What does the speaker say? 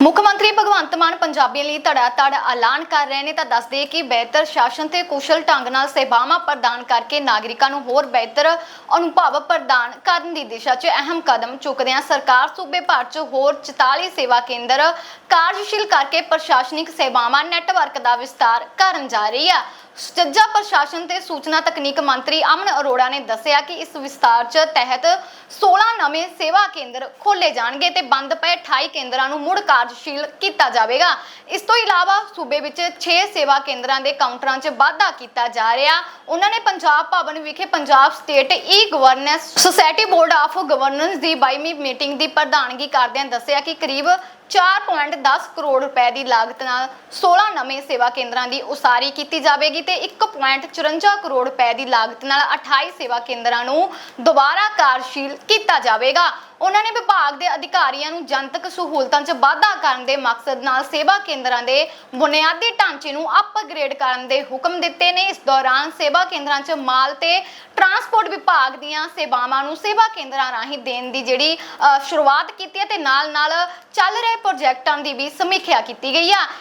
ਮੁੱਖ ਮੰਤਰੀ ਭਗਵੰਤ ਮਾਨ ਪੰਜਾਬੀਆਂ ਲਈ ਧੜਾ ਧੜ ਐਲਾਨ ਕਰ ਰਹੇ ਨੇ ਤਾਂ ਦੱਸਦੇ ਕਿ ਬਿਹਤਰ ਸ਼ਾਸਨ ਤੇ ਕੁਸ਼ਲ ਢੰਗ ਨਾਲ ਸੇਵਾਵਾਂ ਪ੍ਰਦਾਨ ਕਰਕੇ ਨਾਗਰਿਕਾਂ ਨੂੰ ਹੋਰ ਬਿਹਤਰ ਅਨੁਭਵ ਪ੍ਰਦਾਨ ਕਰਨ ਦੀ ਦਿਸ਼ਾ 'ਚ ਅਹਿਮ ਕਦਮ ਚੁੱਕਦਿਆਂ ਸਰਕਾਰ ਸੂਬੇ ਭਰ 'ਚ ਹੋਰ 44 ਸੇਵਾ ਕੇਂਦਰ ਕਾਰਜਸ਼ੀਲ ਕਰਕੇ ਪ੍ਰਸ਼ਾਸਨਿਕ ਸੇਵਾਵਾਂ, ਨੈਟਵਰਕ ਦਾ ਵਿਸਤਾਰ ਕਰਨ ਜਾ ਰਹੀ ਹੈ ਸੁਚੱਜਾ ਪ੍ਰਸ਼ਾਸਨ ਤੇ ਸੂਚਨਾ ਤਕਨੀਕ ਮੰਤਰੀ ਅਮਨ ਅਰੋੜਾ ਨੇ ਦੱਸਿਆ ਕਿ ਇਸ ਵਿਸਤਾਰ 'ਚ ਤਹਿਤ 16 ਨਵੇਂ ਸੇਵਾ ਕੇਂਦਰ ਖੋਲੇ ਜਾਣਗੇ ਤੇ ਬੰਦ ਪਏ 28 ਕੇਂਦਰਾਂ ਨੂੰ ਮੁੜ ਕਾਰਜਸ਼ੀਲ ਕੀਤਾ ਜਾਵੇਗਾ। ਇਸ ਤੋਂ ਇਲਾਵਾ ਸੂਬੇ ਵਿੱਚ 6 ਸੇਵਾ ਕੇਂਦਰਾਂ ਦੇ ਕਾਊਂਟਰਾਂ 'ਚ ਵਾਧਾ ਕੀਤਾ ਜਾ ਰਿਹਾ। ਉਹਨਾਂ ਨੇ ਪੰਜਾਬ ਭਵਨ ਵਿਖੇ Punjab State E governance society board of governance ਦੀ 22ਵੀਂ ਮੀਟਿੰਗ ਦੀ ਪ੍ਰਧਾਨਗੀ ਕਰਦਿਆਂ ਦੱਸਿਆ ਕਿ ਕਰੀਬ 4.10 ਕਰੋੜ ਰੁਪਏ ਦੀ ਲਾਗਤ ਨਾਲ 16 ਨਵੇਂ ਸੇਵਾ ਕੇਂਦਰਾਂ ਦੀ ਉਸਾਰੀ ਕੀਤੀ ਜਾਵੇਗੀ ਤੇ 1.54 ਕਰੋੜ ਰੁਪਏ ਦੀ ਲਾਗਤ ਨਾਲ 28 ਸੇਵਾ ਕੇਂਦਰਾਂ ਨੂੰ ਦੁਬਾਰਾ ਕਾਰਜਸ਼ੀਲ ਕੀਤਾ ਜਾਵੇਗਾ। ਉਹਨਾਂ ਨੇ ਵਿਭਾਗ ਦੇ ਅਧਿਕਾਰੀਆਂ ਨੂੰ ਜਨਤਕ ਸਹੂਲਤਾਂ 'ਚ ਵਾਧਾ ਕਰਨ ਦੇ ਮਕਸਦ ਨਾਲ ਸੇਵਾ ਕੇਂਦਰਾਂ ਦੇ ਬੁਨਿਆਦੀ ਢਾਂਚੇ ਨੂੰ ਅਪਗ੍ਰੇਡ ਕਰਨ ਦੇ ਹੁਕਮ ਦਿੱਤੇ ਨੇ। ਇਸ ਦੌਰਾਨ ਸੇਵਾ ਕੇਂਦਰਾਂ 'ਚ ਮਾਲ ਤੇ ਟਰਾਂਸਪੋਰਟ ਵਿਭਾਗ ਦੀਆਂ ਸੇਵਾਵਾਂ ਨੂੰ ਸੇਵਾ ਕੇਂਦਰਾਂ ਰਾਹੀਂ ਦੇਣ ਦੀ ਜਿਹੜੀ ਸ਼ੁਰੂਆਤ ਕੀਤੀ ਹੈ ਤੇ ਨਾਲ ਨਾਲ ਚੱਲ ਰਹੇ ਪ੍ਰੋਜੈਕਟਾਂ ਦੀ ਵੀ ਸਮੀਖਿਆ ਕੀਤੀ ਗਈ ਆ।